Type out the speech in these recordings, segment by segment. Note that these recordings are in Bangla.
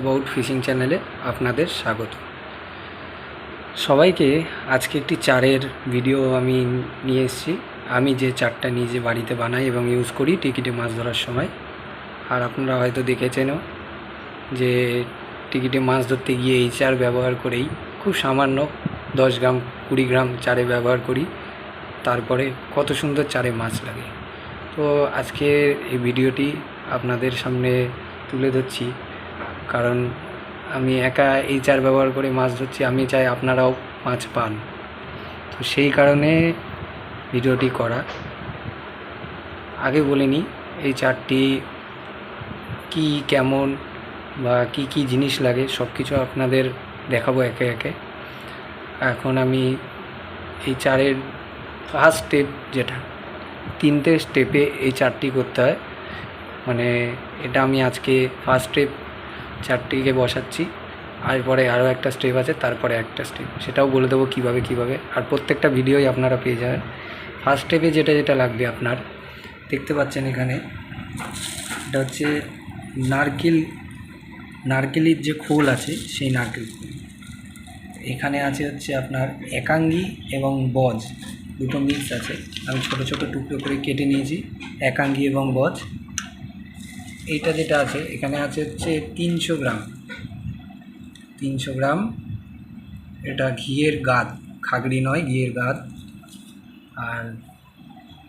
অ্যাবাউট ফিশিং চ্যানেলে আপনাদের স্বাগত। সবাইকে আজকে একটি চারের ভিডিও আমি নিয়ে এসেছি। আমি যে চারটা নিজে বাড়িতে বানাই এবং ইউজ করি টিকিটে মাছ ধরার সময়। আর আপনারা হয়তো দেখেছেনও যে টিকিটে মাছ ধরতে গিয়ে এই চার ব্যবহার করেই খুব সামান্য দশ গ্রাম, কুড়ি গ্রাম চারে ব্যবহার করি। তারপরে কত সুন্দর চারে মাছ লাগে। তো আজকে এই ভিডিওটি আপনাদের সামনে তুলে ধরছি। কারণ আমি একা এই চার ব্যবহার করে মাছ ধরছি, আমি চাই আপনারাও মাছ পান। তো সেই কারণে ভিডিওটি করা। আগে বলে নিই, এই চারটি কি, কেমন বা কি কি জিনিস লাগে সব কিছু আপনাদের দেখাবো একে একে। এখন আমি এই চারের ফার্স্ট স্টেপ যেটা, তিনটে স্টেপে এই চারটি করতে হয়। মানে এটা আমি আজকে ফার্স্ট স্টেপ চারটিকে বসাচ্ছি, আর পরে আরও একটা স্টেপ আছে, তারপরে একটা স্টেপ সেটাও বলে দেবো কীভাবে কীভাবে। আর প্রত্যেকটা ভিডিওই আপনারা পেয়ে যাবেন। ফার্স্ট স্টেপে যেটা যেটা লাগবে আপনার, দেখতে পাচ্ছেন এখানে, এটা হচ্ছে নারকেল, নারকেলের যে খোল আছে, সেই নারকেল এখানে আছে হচ্ছে আপনার একাঙ্গি এবং বজ, দুটো মিক্স আছে। আমি ছোট ছোট টুকরো করে কেটে নিয়েছি, একাঙ্গি এবং বজ। এইটা যেটা আছে, এখানে আছে হচ্ছে তিনশো গ্রাম। তিনশো গ্রাম, এটা ঘিয়ের গাদ, খাগড়ি নয়, ঘিয়ের গাদ। আর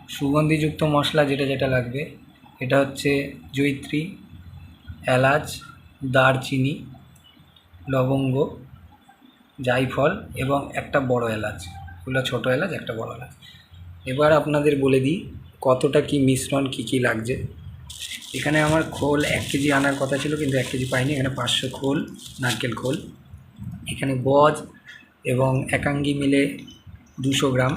সুগন্ধিযুক্ত মশলা যেটা যেটা লাগবে, এটা হচ্ছে জৈত্রী, এলাচ, দারচিনি, লবঙ্গ জায়ফল এবং একটা বড় এলাচ। ওগুলো ছোটো এলাচ, একটা বড় এলাচ। এবার আপনাদের বলে দিই, কতটা কি মিশ্রণ, কি কি লাগছে। এখানে আমার খোল এক কেজি আনার কথা ছিল, কিন্তু এক কেজি পাইনি। এখানে পাঁচশো খোল, নারকেল খোল। এখানে বজ এবং একাঙ্গি মিলে দুশো গ্রাম।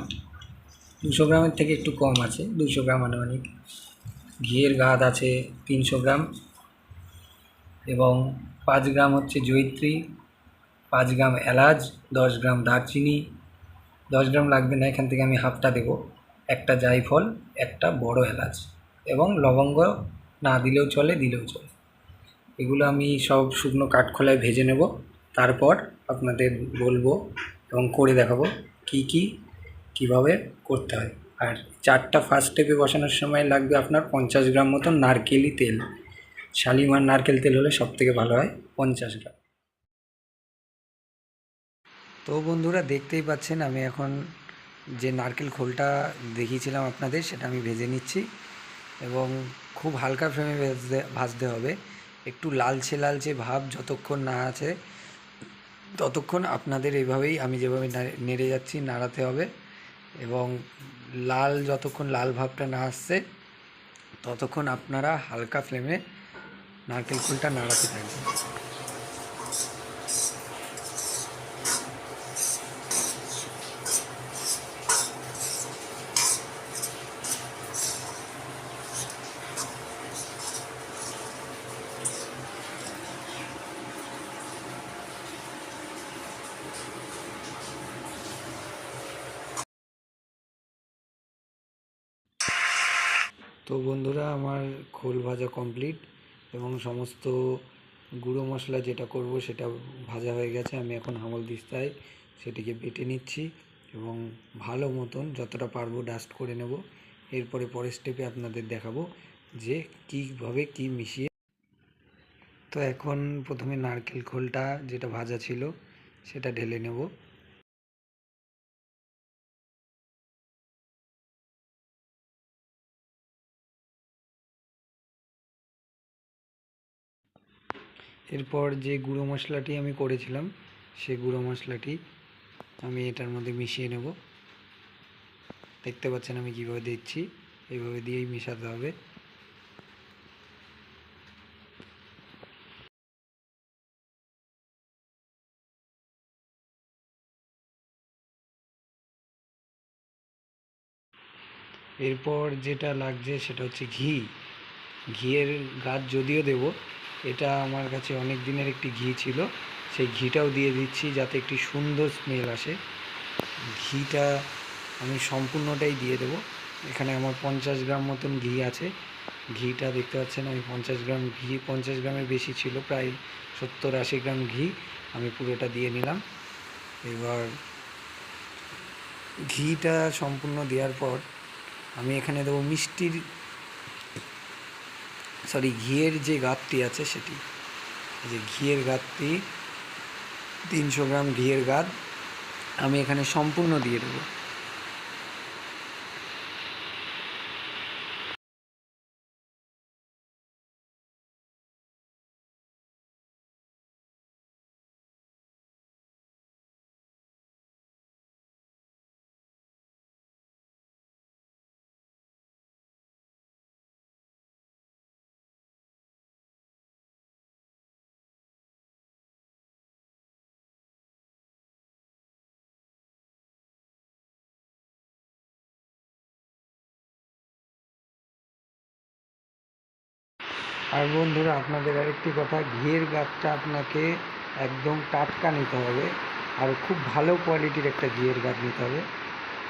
দুশো গ্রামের থেকে একটু কম আছে, দুশো গ্রাম আনুমানিক। ঘিয়ের গাদ আছে তিনশো গ্রাম এবং পাঁচ গ্রাম হচ্ছে জৈত্রী পাঁচ গ্রাম এলাচ, দশ গ্রাম দারচিনি। দশ গ্রাম লাগবে না, এখান থেকে আমি হাফটা দেবো। একটা জায়ফল, একটা বড় এলাচ। এবং লবঙ্গ না দিলেও চলে দিলেও চলে। এগুলো আমি সব শুকনো কাঠখোলায় ভেজে নেব। তারপর আপনাদের বলব এবং করে দেখাবো কি কি, কীভাবে করতে হয়। আর চারটা ফার্স্ট স্টেপে বসানোর সময় লাগবে আপনার পঞ্চাশ গ্রাম মতো নারকেলি তেল। শালিমার নারকেল তেল হলে সব থেকে ভালো হয়, পঞ্চাশ গ্রাম। তো বন্ধুরা, দেখতেই পাচ্ছেন আমি এখন যে নারকেল খোলটা দেখিয়েছিলাম আপনাদের, সেটা আমি ভেজে নিচ্ছি। এবং খুব হালকা ফ্লেমে ভাজতে ভাজতে হবে। একটু লালচে লালচে ভাব যতক্ষণ না আছে, ততক্ষণ আপনাদের এইভাবেই আমি যেভাবে নাড়ে- যাচ্ছি, নাড়াতে হবে এবং লাল যতক্ষণ লাল ভাবটা না আসছে, ততক্ষণ আপনারা হালকা ফ্লেমে নারকেল ফুলটা নাড়াতে থাকবেন। তো বন্ধুরা, আমার খোল ভাজা কমপ্লিট এবং সমস্ত গুঁড়ো মশলা যেটা করব সেটা ভাজা হয়ে গেছে। আমি এখন হামল দিস্তায় সেটিকে বেটে নিচ্ছি এবং ভালো মতন যতটা পারব ডাস্ট করে নেব। এরপরে পরের স্টেপে আপনাদের দেখাবো যে কীভাবে কি মিশিয়ে তো এখন প্রথমে নারকেল খোলটা যেটা ভাজা ছিল সেটা ঢেলে নেব। এরপর যে গুঁড়ো মশলাটি আমি করেছিলাম সেই গুঁড়ো মশলাটি আমি এটার মধ্যে মিশিয়ে নেব। দেখতে পাচ্ছেন আমি কীভাবে দিচ্ছি এইভাবে দিয়েই মেশাতে হবে। এরপর যেটা লাগছে সেটা হচ্ছে ঘি। ঘিয়ের গাছ যদিও দেব এটা আমার কাছে অনেক দিনের একটি ঘি ছিল। সেই ঘিটাও দিয়ে দিচ্ছি যাতে একটি সুন্দর স্মেল আসে। ঘিটা আমি সম্পূর্ণটাই দিয়ে দেবো। এখানে আমার পঞ্চাশ গ্রাম মতন ঘি আছে। ঘিটা দেখতে পাচ্ছেন, আমি পঞ্চাশ গ্রাম ঘি, পঞ্চাশ গ্রামের বেশি ছিল, প্রায় সত্তর আশি গ্রাম ঘি আমি পুরোটা দিয়ে নিলাম। এবার ঘিটা সম্পূর্ণ দেওয়ার পর আমি এখানে দেবো মিষ্টির সরি ঘিয়ের যে গাতটি আছে সেটি। যে ঘিয়ের গাতটি তিনশো গ্রাম ঘিয়ের গাত আমি এখানে সম্পূর্ণ দিয়ে দেবো। আর বন্ধুরা আপনাদের আরেকটি কথা ঘিয়ের গাছটা আপনাকে একদম টাটকা নিতে হবে আর খুব ভালো কোয়ালিটির একটা ঘিয়ের গাছ নিতে হবে।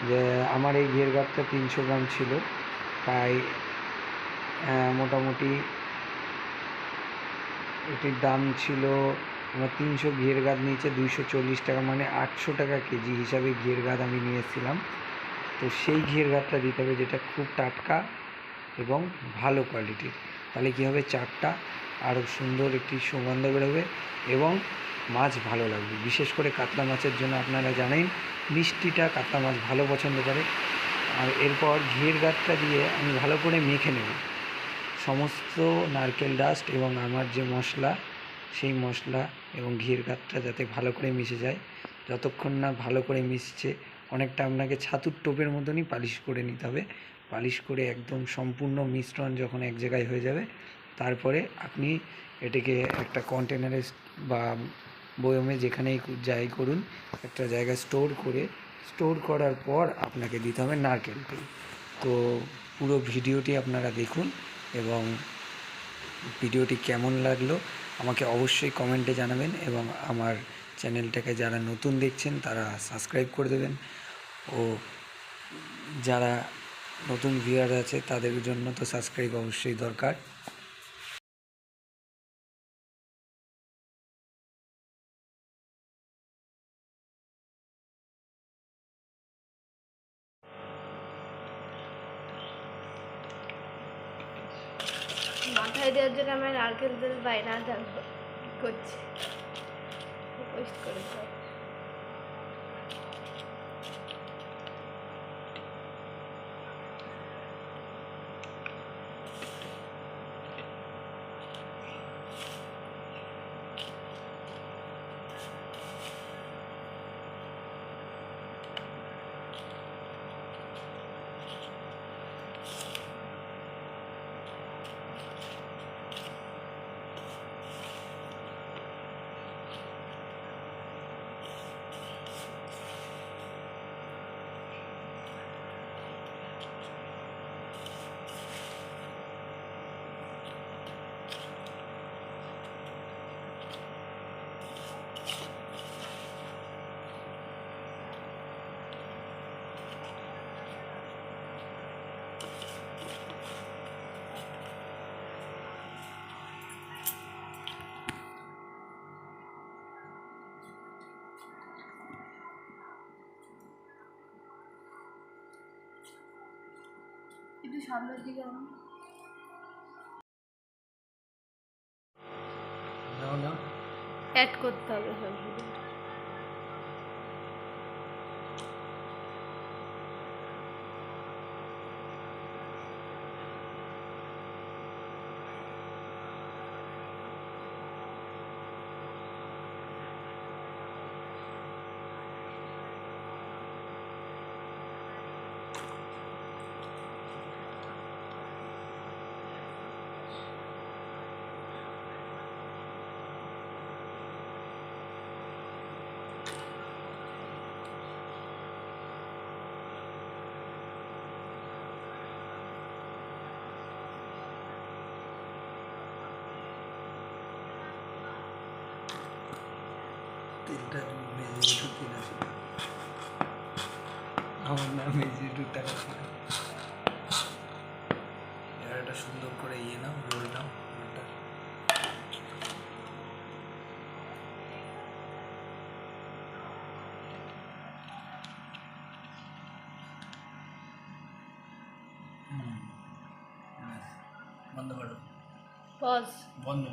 যে আমার এই ঘিয়ের গাছটা তিনশো গ্রাম ছিল আহ, মোটামুটি এটির দাম ছিল আমার তিনশো ঘিয়ের গাছ নিয়েছে দুইশো চল্লিশ টাকা মানে আটশো টাকা কেজি হিসাবে ঘিয়ের গাছ আমি নিয়ে এসেছিলাম। তো সেই ঘিয়ের গাছটা দিতে হবে যেটা খুব টাটকা এবং ভালো কোয়ালিটির। তাহলে কী হবে? চাটটা আরও সুন্দর একটি সুগন্ধ বেরোবে এবং মাছ ভালো লাগবে। বিশেষ করে কাতলা মাছের জন্য আপনারা জানেন, মিষ্টিটা কাতলা মাছ ভালো পছন্দ করে। আর এরপর ঘিয়ের গাছটা দিয়ে আমি ভালো করে মেখে নেব। সমস্ত নারকেল ডাস্ট এবং আমার যে মশলা, সেই মশলা এবং ঘিয়ের গাছটা যাতে ভালো করে মিশে যায়। যতক্ষণ না ভালো করে মিশছে, অনেকটা আপনাকে ছাতুর টোপের মতনই পালিশ করে নিতে হবে। পালিশ করে একদম সম্পূর্ণ মিশ্রণ যখন এক জায়গায় হয়ে যাবে, তারপরে আপনি এটাকে একটা কন্টেনারে বা বয়মে যেখানেই যাই করুন, একটা জায়গায় স্টোর করে স্টোর করার পর আপনাকে দিতে হবে নারকেল তেল। তো পুরো ভিডিওটি আপনারা দেখুন এবং ভিডিওটি কেমন লাগল আমাকে অবশ্যই কমেন্টে জানাবেন এবং আমার চ্যানেলটাকে যারা নতুন দেখছেন তারা সাবস্ক্রাইব করে দেবেন। ও যারা নতুন ভিউয়ার আছে, তাদের জন্য তো সাবস্ক্রাইব অবশ্যই দরকার। মাথায় দেওয়ার জন্য আমরা নারকেল তেল পাই না জানো করছি। করে একটু সামনের দিকে আনো। অ্যাড করতে হবে সব তেলটা মেজে ঢুকি না আমার নাম মেজে ঢুকতে আর এটা সুন্দর করে ইয়ে নাও রোল নাও। বন্ধ করো। পজ বন্ধ।